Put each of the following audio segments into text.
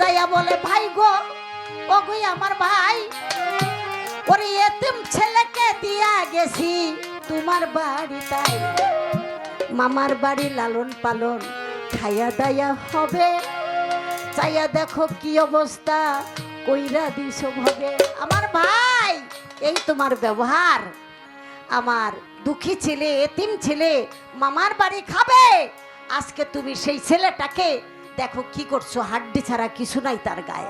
যাইয়া বলে, ভাই গো ও আমার ভাই, ওরে এতিম ছেলেকে দিয়া গেছি, তোমার বাড়ি তাই মামার বাড়ি লালন পালন খাইয়া দাইয়া হবে। চাইয়া দেখো কি অবস্থা, কইরা দিস হবে আমার ভাই, এই তোমার ব্যবহার। আমার দুঃখী ছেলে, এতিম ছেলে, মামার বাড়ি খাবে। আজকে তুমি সেই ছেলেটাকে দেখো কি করছ? হাড্ডি ছাড়া কিছু নাই তার গায়ে।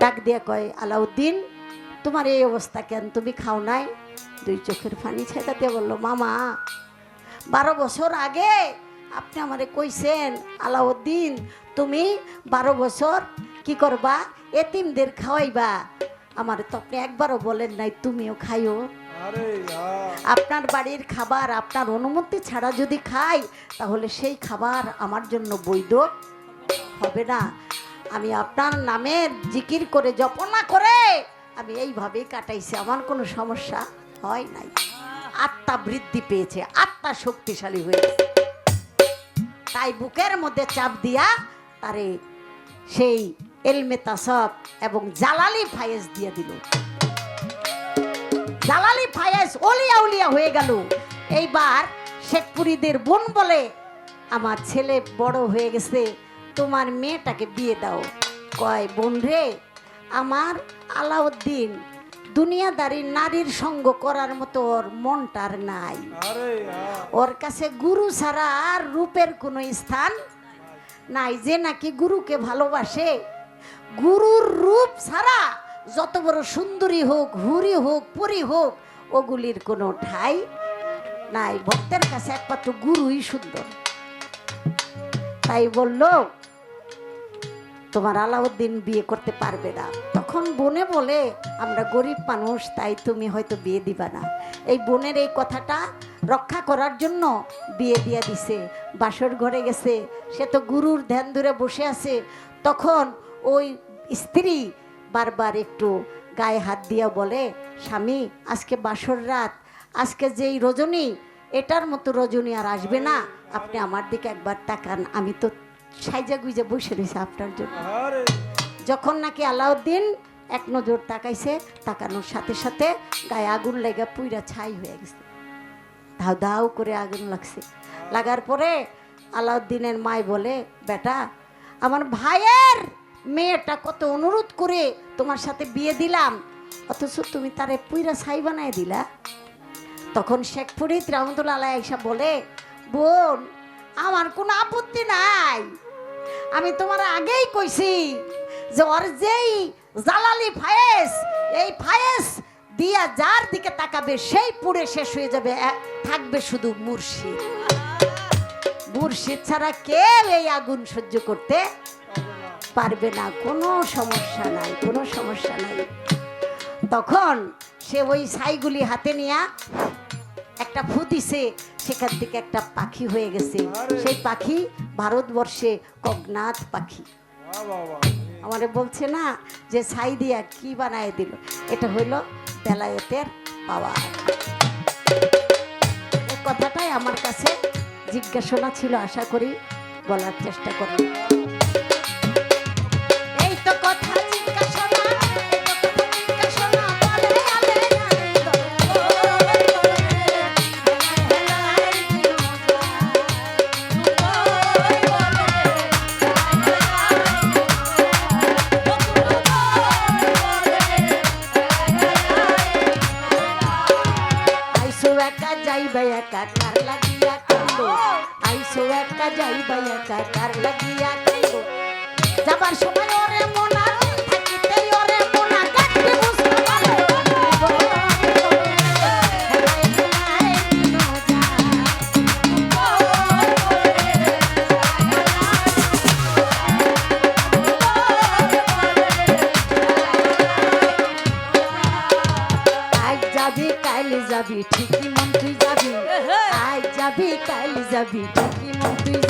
ডাক দিয়ে কয় আলাউদ্দিন তোমার এই অবস্থা কেন? তুমি খাও নাই? দুই চোখের পানি ছেঁকা দিয়ে বলল মামা বারো বছর আগে আপনি আমারে কইছেন আলাউদ্দিন তুমি বারো বছর কি করবা? এতিমদের খাওয়াইবা। আমার তো আপনি একবারও বলেন নাই তুমিও খাইও। আপনার বাড়ির খাবার আপনার অনুমতি ছাড়া যদি খাই তাহলে সেই খাবার আমার জন্য বৈধ। হবে না। আমি আপনার নামের জিকির করে, জপনা করে আমি এইভাবেই কাটাইছি। আমার কোনো সমস্যা হয় নাই। আত্মা বৃদ্ধি পেয়েছে, আত্মা শক্তিশালী হয়েছে। তাই বুকের মধ্যে চাপ দিয়া তারে সেই এলমে তাসব এবং জালালি ফায়েজ দিয়ে দিল। জালালি ফায়েজ অলিয়া উলিয়া হয়ে গেল। এইবার শেখপুরীদের বোন বলে আমার ছেলে বড় হয়ে গেছে। তোমার মেয়েটাকে বিয়ে দাও। কয় বোন রে আমার আলাউদ্দিন দুনিয়াদারি নারীর সঙ্গ করার মতো ওর মনটার নাই। ওর কাছে গুরু ছাড়া আর রূপের কোনো স্থান নাই। যে নাকি গুরুকে ভালোবাসে গুরুর রূপ ছাড়া যত বড় সুন্দরী হোক হুরি হোক পরি হোক ওগুলির কোনো ঠাই নাই। ভক্তের কাছে একমাত্র গুরুই সুন্দর। তাই বলল, তোমার আলাউদ্দিন বিয়ে করতে পারবে না। তখন বোনে বলে, আমরা গরিব মানুষ, তাই তুমি হয়তো বিয়ে দিবা না। এই বোনের এই কথাটা রক্ষা করার জন্য বিয়ে দিয়ে দিছে। বাসর ঘরে গেছে, সে তো গুরুর ধ্যান ধরে বসে আছে। তখন ওই স্ত্রী বারবার একটু গায়ে হাত দিয়া বলে, স্বামী, আজকে বাসর রাত, আজকে যেই রজনী, এটার মতো রজনী আর আসবে না। আপনি আমার দিকে একবার তাকান আমি তো সাইজা গুইজা বসে রয়েছে আপনার জন্য। যখন নাকি আলাউদ্দিন এক নজর তাকাইছে তাকানোর সাথে সাথে গায়ে আগুন লেগে পুইরা ছাই হয়ে গেছে। ধাও ধাও করে আগুন লাগছে। লাগার পরে আলাউদ্দিনের মায় বলে বেটা আমার ভাইয়ের মেয়েটা কত অনুরোধ করে তোমার সাথে বিয়ে দিলাম অথচ তুমি তারে পুইরা ছাই বানায় দিলা? তখন শেখ ফরিদ রহমতুল্লাহ এসে বলে বোন, আমার কোনো আপত্তি নাই। আমি তোমার আগেই কইছি যে ওর যেই জালালি ফায়েস, এই ফায়েস দিয়া যার দিকে তাকাবে, সেই পুড়ে শেষ হয়ে যাবে থাকবে শুধু মুর্শিদ। মুর্শিদ ছাড়া কেউ এই আগুন সহ্য করতে পারবে না, কোনো সমস্যা নাই, কোনো সমস্যা নাই। তখন সে ওই ছাইগুলি হাতে নিয়া একটা ফু দিছে সেখান থেকে একটা পাখি হয়ে গেছে। সেই পাখি ভারতবর্ষে কগনাথ পাখি। আমারে বলছে না যে ছাই দিয়া কি বানায় দিল? এটা হইল বেলায়েতের পাওয়া কথাটাই আমার কাছে জিজ্ঞাসনা ছিল আশা করি বলার চেষ্টা করি যাইবা একা, কার লাগিয়া কান্দ? আইসো একা যাইবা একা, কার লাগিয়া কান্দ? যাবার সময় ওরে মোনা থাকিতে ওরে মোনা গাঁটতে বুঝতে পারে যাবি, ঠিকই যাবি কাইলে যাবি ঠিকই মন তুই